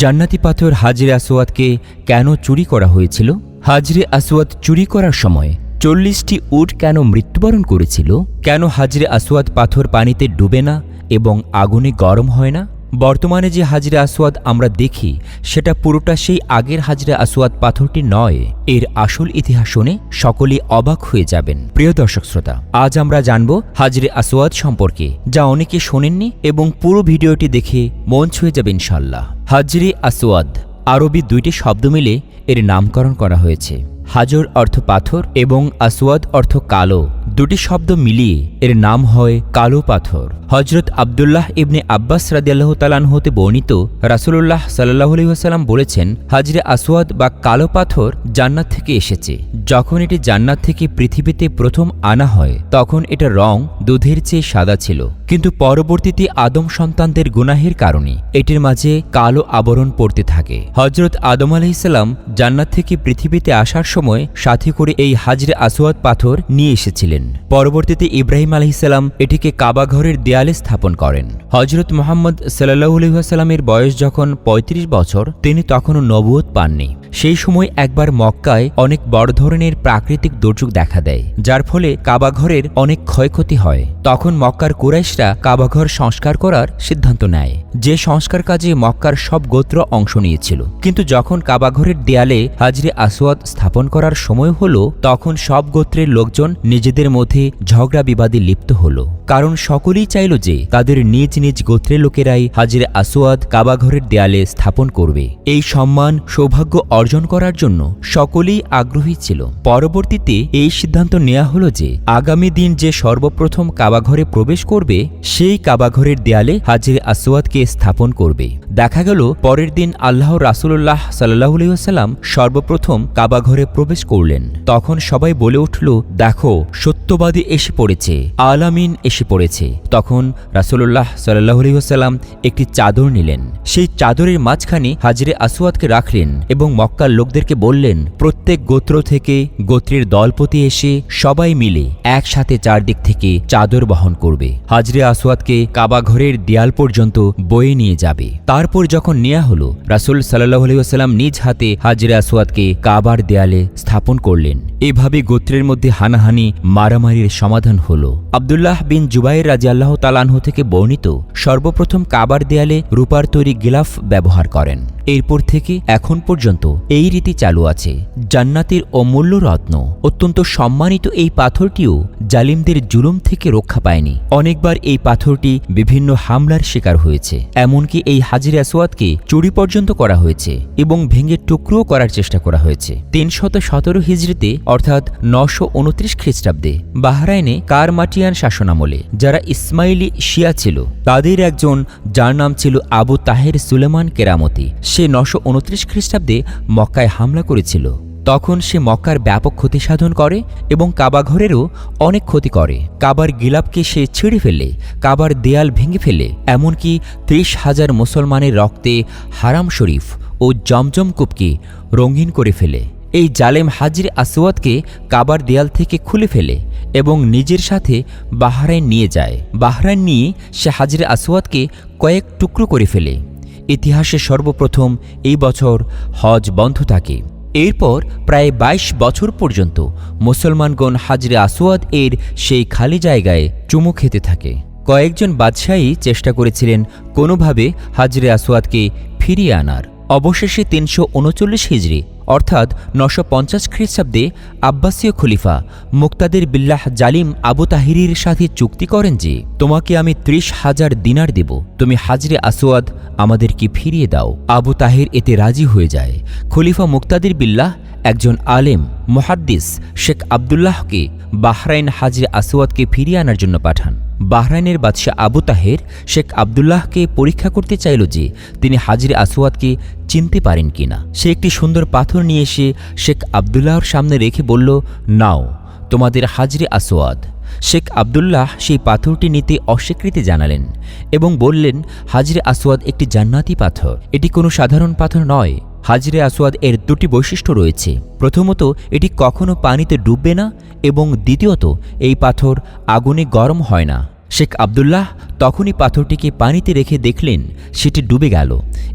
জান্নাতি পাথর হাজরে আসওয়াদকে কেন চুরি করা হয়েছিল? হাজরে আসওয়াদ চুরি করার সময় চল্লিশটি উট কেন মৃত্যুবরণ করেছিল? কেন হাজরে আসওয়াদ পাথর পানিতে ডুবে না এবং আগুনে গরম হয় না? বর্তমানে যে হাজরে আসওয়াদ আমরা দেখি, সেটা পুরোটা সেই আগের হাজরে আসওয়াদ পাথরটি নয়। এর আসল ইতিহাস শুনে সকলেই অবাক হয়ে যাবেন। প্রিয় দর্শক শ্রোতা, আজ আমরা জানব হাজরে আসওয়াদ সম্পর্কে। যা অনেকে শোনেননি এবং পুরো ভিডিওটি দেখে মন ছুঁয়ে যাবে ইনশাল্লাহ হাজরে আসওয়াদ, আরবি দুইটি শব্দ মিলে এর নামকরণ করা হয়েছে। হাজর অর্থ পাথর এবং আসওয়াদ অর্থ কালো। দুটি শব্দ মিলিয়ে এর নাম হয় কালো পাথর। হজরত আবদুল্লাহ ইবনে আব্বাস রাদিয়াল্লাহ তালান হতে বর্ণিত রাসুলুল্লাহ সাল্লাহ আলহিহাসাল্লাম বলেছেন, হাজরে আসওয়াদ বা কালো পাথর জান্নাত থেকে এসেছে। যখন এটি জান্নাত থেকে পৃথিবীতে প্রথম আনা হয়, তখন এটা রং, দুধের চেয়ে সাদা ছিল। কিন্তু পরবর্তীতে আদম সন্তানদের গুনাহের কারণে এটির মাঝে কালো আবরণ পড়তে থাকে। হজরত আদম আলহিসাল্লাম জান্নাত থেকে পৃথিবীতে আসার সময় সাথে করে এই হাজরে আসওয়াদ পাথর নিয়ে এসেছিলেন। পরবর্তীতে ইব্রাহিম আলহিসাল্লাম এটিকে কাবাঘরের দেয়ালে স্থাপন করেন। হজরত মোহাম্মদ সাল্লাহসাল্লামের বয়স যখন ৩৫ বছর, তিনি তখনও নবুয়ত পাননি। সেই সময় একবার মক্কায় অনেক বড় ধরনের প্রাকৃতিক দুর্যোগ দেখা দেয়, যার ফলে কাবাঘরের অনেক ক্ষয়ক্ষতি হয়। তখন মক্কার কুরাইশরা কাবাঘর সংস্কার করার সিদ্ধান্ত নেয়। যে সংস্কার কাজে মক্কার সব গোত্র অংশ নিয়েছিল। কিন্তু যখন কাবাঘরের দেয়ালে হাজরে আসওয়াদ স্থাপন করার সময় হল, তখন সব গোত্রের লোকজন নিজেদের মধ্যে ঝগড়া বিবাদে লিপ্ত হল। কারণ সকলেই চাইল যে তাদের নিজ নিজ গোত্রের লোকেরাই হাজিরে আসওয়াদ কাবাঘরের দেয়ালে স্থাপন করবে। এই সম্মান সৌভাগ্য অর্জন করার জন্য সকলেই আগ্রহী ছিল। পরবর্তীতে এই সিদ্ধান্ত নেওয়া হলো যে আগামী দিন যে সর্বপ্রথম কাবাঘরে প্রবেশ করবে, সেই কাবাঘরের দেয়ালে হাজিরে আসওয়াদকে স্থাপন করবে। দেখা গেল, পরের দিন আল্লাহ রাসুল্লাহ সাল্লাহসাল্লাম সর্বপ্রথম কাবাঘরে প্রবেশ করলেন। তখন সবাই বলে উঠল, দেখো, সত্যবাদী এসে পড়েছে, আলামিন এসে পড়েছে। তখন রাসুল্লাহ সাল্লাহসাল্লাম একটি চাদর নিলেন। সেই চাদরের মাঝখানে হাজরে আসওয়াদকে রাখলেন এবং মক্কার লোকদেরকে বললেন, প্রত্যেক গোত্র থেকে গোত্রের দলপতি এসে সবাই মিলে একসাথে চারদিক থেকে চাদর বহন করবে। হাজরে আসওয়াদকে কাবাঘরের দেয়াল পর্যন্ত বয়ে নিয়ে যাবে। তারপর যখন নেয়া হলো, রাসুল সাল্লাহ আলহিহাস্লাম নিজ হাতে হাজরে আসওয়াদকে কাবার দেয়ালে স্থাপন করলেন। এভাবে গোত্রের মধ্যে হানাহানি, মারামারির সমাধান হল। আবদুল্লাহ বিন জুবাইর রাজি আল্লাহ তালানহ থেকে বর্ণিত, সর্বপ্রথম কাবার দেয়ালে রূপার তৈরি গিলাফ ব্যবহার করেন। এরপর থেকে এখন পর্যন্ত এই রীতি চালু আছে। জান্নাতের অমূল্য রত্ন। অত্যন্ত সম্মানিত এই পাথরটিও জালিমদের জুলুম থেকে রক্ষা পায়নি। অনেকবার এই পাথরটি বিভিন্ন হামলার শিকার হয়েছে। এমনকি এই হাজির আসওয়াদকে চুরি পর্যন্ত করা হয়েছে এবং ভেঙে টুকরো করার চেষ্টা করা হয়েছে। তিনশত সতেরো হিজড়িতে, অর্থাৎ নশো উনত্রিশ খ্রিস্টাব্দে, বাহরাইনে কারমাটিয়ান শাসনামলে, যারা ইসমাইলি শিয়া ছিল, তাদের একজন, যার নাম ছিল আবু তাহের সুলেমান কেরামতি। সে নশো উনত্রিশ খ্রিস্টাব্দে মক্কায় হামলা করেছিল। তখন সে মক্কার ব্যাপক ক্ষতি সাধন করে এবং কাবাঘরেরও অনেক ক্ষতি করে। কাবার গিলাপকে সে ছিঁড়ে ফেলে, কাবার দেয়াল ভেঙে ফেলে, এমনকি ত্রিশ হাজার মুসলমানের রক্তে হারাম শরীফ ও জমজম কূপকে রঙিন করে ফেলে। এই জালেম হাজির আসওয়াদকে কাবার দেয়াল থেকে খুলে ফেলে এবং নিজের সাথে বাহরাইন নিয়ে যায়। বাহরাইন নিয়ে সে হাজির আসওয়াদকে কয়েক টুকরো করে ফেলে। ইতিহাসে সর্বপ্রথম এই বছর হজ বন্ধ থাকে। এরপর প্রায় ২২ বছর পর্যন্ত মুসলমানগণ হাজরে আসওয়াদ এর সেই খালি জায়গায় চুমু খেতে থাকে। কয়েকজন বাদশাহী চেষ্টা করেছিলেন কোনোভাবে হাজরে আসওয়াদকে ফিরিয়ে আনার। অবশেষে তিনশো উনচল্লিশ হিজড়ি অর্থাৎ নশো পঞ্চাশ খ্রিস্টাব্দে আব্বাসীয় খলিফা মুক্তাদের বিল্লাহ জালিম আবু তাহিরির সাথে চুক্তি করেন যে, তোমাকে আমি ত্রিশ হাজার দিনার দেব। তুমি হাজরে আসওয়াদ আমাদেরকে ফিরিয়ে দাও। আবু তাহির এতে রাজি হয়ে যায়। খলিফা মুক্তাদির বিল্লাহ একজন আলেম, মোহাদ্দিস শেখ আবদুল্লাহকে বাহরাইন হাজরে আসওয়াদকে ফিরিয়ে আনার জন্য পাঠান। বাহরাইনের বাদশাহ আবু তাহের শেখ আবদুল্লাহকে পরীক্ষা করতে চাইল যে তিনি হাজির আসওয়াদকে চিনতে পারেন কিনা সে একটি সুন্দর পাথর নিয়ে এসে শেখ আবদুল্লাহর সামনে রেখে বলল, নাও, তোমাদের হাজরে আসওয়াদ। শেখ আবদুল্লাহ সেই পাথরটি নিতে অস্বীকৃতি জানালেন এবং বললেন, হাজরে আসওয়াদ একটি জান্নাতি পাথর। এটি কোনো সাধারণ পাথর নয়। হাজরে আসওয়াদ এর দুটি বৈশিষ্ট্য রয়েছে। প্রথমত, এটি কখনো পানিতে ডুববে না এবং দ্বিতীয়ত, এই পাথর আগুনে গরম হয় না। শেখ আবদুল্লাহ তখনই পাথরটিকে পানিতে রেখে দেখলেন, সেটি ডুবে গেল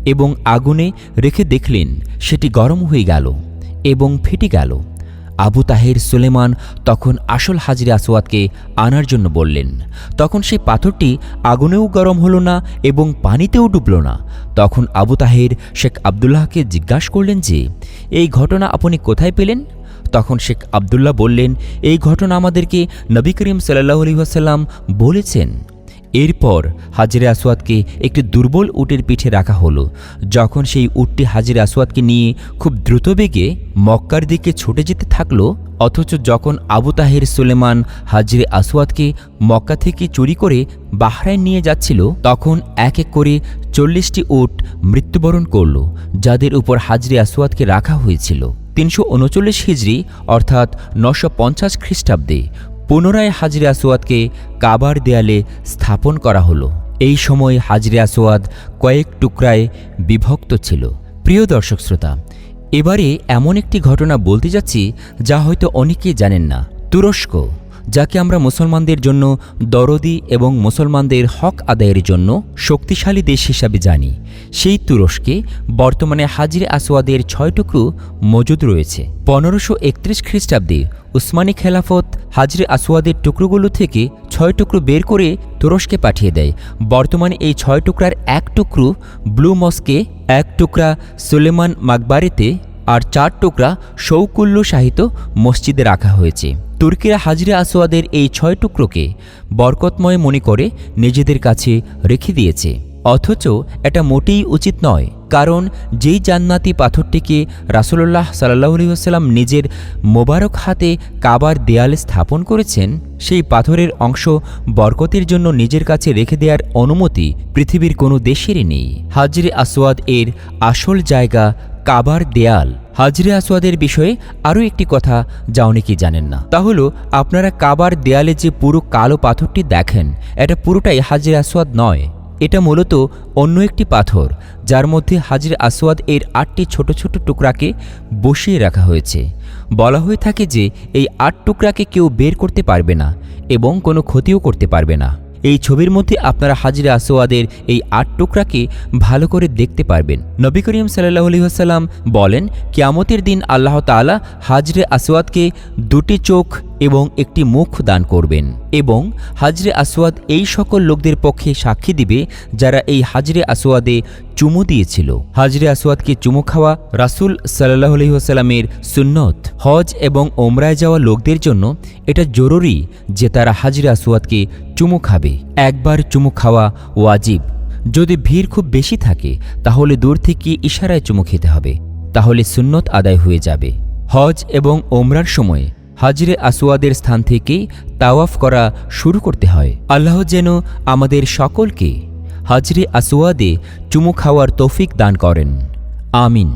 এবং আগুনে রেখে দেখলেন, সেটি গরম হয়ে গেল এবং ফেটে গেল। আবু তাহের সুলেমান তখন আসল হাজিরে আসওয়াদকে আনার জন্য বললেন, তখন সেই পাথরটি আগুনেও গরম হলো না এবং পানিতেও ডুবল না। তখন আবু তাহের শেখ আবদুল্লাহকে জিজ্ঞাসা করলেন যে, এই ঘটনা আপনি কোথায় পেলেন? তখন শেখ আবদুল্লাহ বললেন, এই ঘটনা আমাদেরকে নবী করিম সাল্লাহ আলী আসাল্লাম বলেছেন। এরপর হাজিরে আসওয়াদকে একটি দুর্বল উটের পিঠে রাখা হলো। যখন সেই উটটি হাজিরে আসওয়াদকে নিয়ে খুব দ্রুত বেগে মক্কার দিকে ছুটে যেতে থাকল, অথচ যখন আবু তাহের সুলেমান হাজিরে আসওয়াদকে মক্কা থেকে চুরি করে বাহরাইন নিয়ে যাচ্ছিল, তখন এক এক করে চল্লিশটি উট মৃত্যুবরণ করল, যাদের উপর হাজরে আসওয়াদকে রাখা হয়েছিল। তিনশো উনচল্লিশ হিজড়ি অর্থাৎ নশো পঞ্চাশ খ্রিস্টাব্দে পুনরায় হাজরে আসোয়াদকে কাবার দেয়ালে স্থাপন করা হলো। এই সময় হাজরে আসোয়াদ কয়েক টুকরায় বিভক্ত ছিল। প্রিয় দর্শক শ্রোতা, এবারে এমন একটি ঘটনা বলতে যাচ্ছি যা হয়তো অনেকেই জানেন না। তুরস্ক যাকে আমরা মুসলমানদের জন্য দরদি এবং মুসলমানদের হক আদায়ের জন্য শক্তিশালী দেশ হিসাবে জানি, সেই তুরস্কে বর্তমানে হাজির আসওয়াদের ছয় মজুদ রয়েছে। পনেরোশো একত্রিশ খ্রিস্টাব্দে উসমানী খেলাফত হাজরে আসওয়াদের টুকরোগুলো থেকে ছয় টুকরো বের করে তুরস্কে পাঠিয়ে দেয়। বর্তমানে এই ছয় টুকরার এক টুকরো ব্লু মস্কে, এক টুকরা সুলেমান মাকবারেতে আর চার টুকরা শৌকুল্য সাহিত্য মসজিদে রাখা হয়েছে। তুর্কিরা হাজরে আসোয়াদের এই ছয় টুকরোকে বরকতময় মনে করে নিজেদের কাছে রেখে দিয়েছে। অথচ এটা মোটেই উচিত নয়, কারণ যেই জান্নাতি পাথরটিকে রাসুল্লাহ সাল্লাহ নিজের মোবারক হাতে কাবার দেয়ালে স্থাপন করেছেন, সেই পাথরের অংশ বরকতের জন্য নিজের কাছে রেখে দেওয়ার অনুমতি পৃথিবীর কোনো দেশেরই নেই। হাজরে আসওয়াদ এর আসল জায়গা কাবার দেয়াল। হাজরে আসওয়াদের বিষয়ে আরও একটি কথা যা অনেকেই জানেন না। তা হলো, আপনারা কাবার দেয়ালে যে পুরো কালো পাথরটি দেখেন, এটা পুরোটাই হাজরে আসওয়াদ নয়। এটা মূলত অন্য একটি পাথর, যার মধ্যে হাজির আসওয়াদ এর আটটি ছোট ছোট টুকরাকে বসিয়ে রাখা হয়েছে। বলা হয়ে থাকে যে, এই আট টুকরাকে কেউ বের করতে পারবে না এবং কোনো ক্ষতিও করতে পারবে না। এই ছবির মধ্যে আপনারা হাজিরা আসোয়াদের এই আট টুকরাকে ভালো করে দেখতে পারবেন। নবী করিম সাল্লাহ আলহিহাসাল্লাম বলেন, কিয়ামতের দিন আল্লাহ তালা হাজরে আসোয়াদকে দুটি চোখ এবং একটি মুখ দান করবেন। এবং হাজরে আসওয়াদ এই সকল লোকদের পক্ষে সাক্ষী দিবে যারা এই হাজরে আসওয়াদে চুমু দিয়েছিল। হাজরে আসওয়াদকে চুমু খাওয়া রাসুল সাল্লাহ আলহিহাসাল্লামের সুন্নত। হজ এবং ওমরায় যাওয়া লোকদের জন্য এটা জরুরি যে তারা হাজরে আসওয়াদকে চুমু খাবে। একবার চুমু খাওয়া ওয়াজিব। যদি ভিড় খুব বেশি থাকে, তাহলে দূর থেকে ইশারায় চুমু খেতে হবে। তাহলে সুন্নত আদায় হয়ে যাবে। হজ এবং ওমরার সময় হাজরে আসোয়াদের স্থান থেকে তাওয়াফ করা শুরু করতে হয়। আল্লাহ যেন আমাদের সকলকে হাজরে আসোয়াদে চুমু খাওয়ার তৌফিক দান করেন। আমিন।